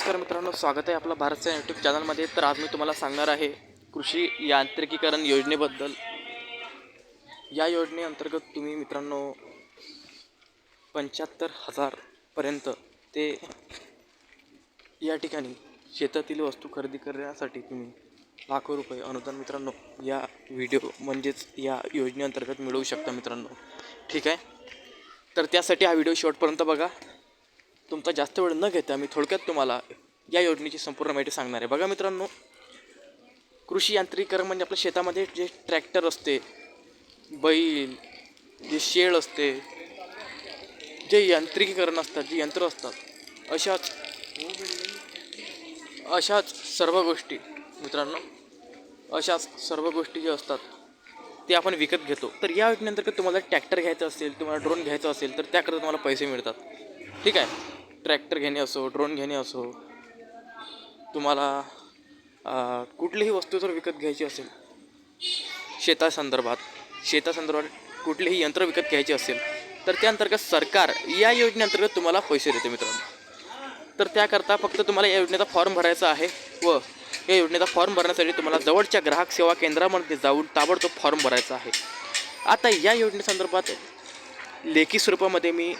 नमस्कार मित्रांनो स्वागत आहे आपलं भारतच्या यूट्यूब चॅनलमध्ये तर आज मी तुम्हाला सांगणार आहे कृषी यांत्रिकीकरण योजनेबद्दल. या योजनेअंतर्गत तुम्ही मित्रांनो पंच्याहत्तर हजारपर्यंत ते या ठिकाणी शेतातील वस्तू खरेदी करण्यासाठी तुम्ही लाखो रुपये अनुदान मित्रांनो या व्हिडिओ म्हणजेच या योजनेअंतर्गत मिळवू शकता मित्रांनो. ठीक आहे? तर त्यासाठी हा व्हिडिओ शेवटपर्यंत बघा. तुमचा जास्त वेळ न घेता मी थोडक्यात तुम्हाला या योजनेची संपूर्ण माहिती सांगणार आहे. बघा मित्रांनो कृषी यांत्रिकरण म्हणजे आपल्या शेतामध्ये जे ट्रॅक्टर असते बैल जे शेळ असते जे यांत्रिकीकरण असतात जी यंत्र असतात अशाच अशाच सर्व गोष्टी मित्रांनो अशाच सर्व गोष्टी ज्या असतात ते आपण विकत घेतो. तर या योजनेअंतर्गत तुम्हाला ट्रॅक्टर घ्यायचं असेल तुम्हाला ड्रोन घ्यायचं असेल तर त्याकरता तुम्हाला पैसे मिळतात. ठीक आहे? ट्रॅक्टर घेणे असो ड्रोन घेणे असो तुम्हाला कुठलीही वस्तू जर विकत घ्यायची असेल शेतासंदर्भात शेतासंदर्भात कुठलेही यंत्र विकत घ्यायची असेल तर त्याअंतर्गत सरकार या योजनेअंतर्गत तुम्हाला पैसे देते मित्रांनो. तर त्याकरता फक्त तुम्हाला या योजनेचा फॉर्म भरायचा आहे व या योजनेचा फॉर्म भरण्यासाठी तुम्हाला जवळच्या ग्राहक सेवा केंद्रामध्ये जाऊन ताबडतोब फॉर्म भरायचा आहे. आता या योजनेसंदर्भात लेखी स्वरूपामध्ये मी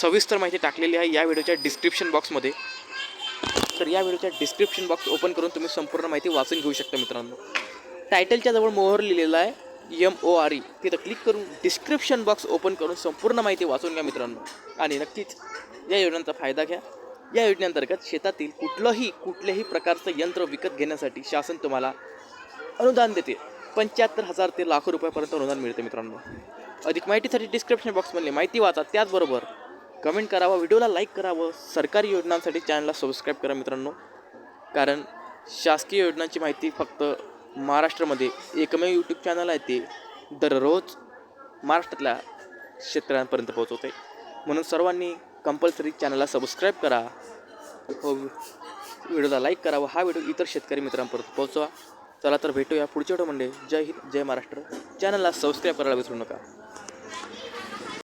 सविस्तर माहिती टाकलेली आहे या व्हिडिओच्या डिस्क्रिप्शन बॉक्समध्ये तर या व्हिडिओच्या डिस्क्रिप्शन बॉक्स ओपन करून तुम्ही संपूर्ण माहिती वाचून घेऊ शकता मित्रांनो. टायटलच्या जवळ मोहर लिहिलेला आहे एम ओ आर ई तिथं क्लिक करून डिस्क्रिप्शन बॉक्स ओपन करून संपूर्ण माहिती वाचून घ्या मित्रांनो. आणि नक्कीच या योजनांचा फायदा घ्या. या योजनेअंतर्गत शेतातील कुठलंही कुठल्याही प्रकारचं यंत्र विकत घेण्यासाठी शासन तुम्हाला अनुदान देते. पंच्याहत्तर हजार ते लाखो रुपयापर्यंत अनुदान मिळते मित्रांनो. अधिक माहितीसाठी डिस्क्रिप्शन बॉक्समधली माहिती वाचा. त्याचबरोबर कमेंट करावं व्हिडिओला लाईक करावं सरकारी योजनांसाठी चॅनलला सबस्क्राईब करा मित्रांनो. कारण शासकीय योजनांची माहिती फक्त महाराष्ट्रामध्ये एकमेव यूट्यूब चॅनल आहे ते दररोज महाराष्ट्रातल्या शेतकऱ्यांपर्यंत पोहोचवते. म्हणून सर्वांनी कंपल्सरी चॅनलला सबस्क्राईब करा. हो व्हिडिओला लाईक करा व हा व्हिडिओ इतर शेतकरी मित्रांपर्यंत पोहोचवा. चला तर भेटूया पुढच्या व्हिडिओ म्हणजे जय हिंद जय महाराष्ट्र. चॅनलला सबस्क्राईब करायला विसरू नका.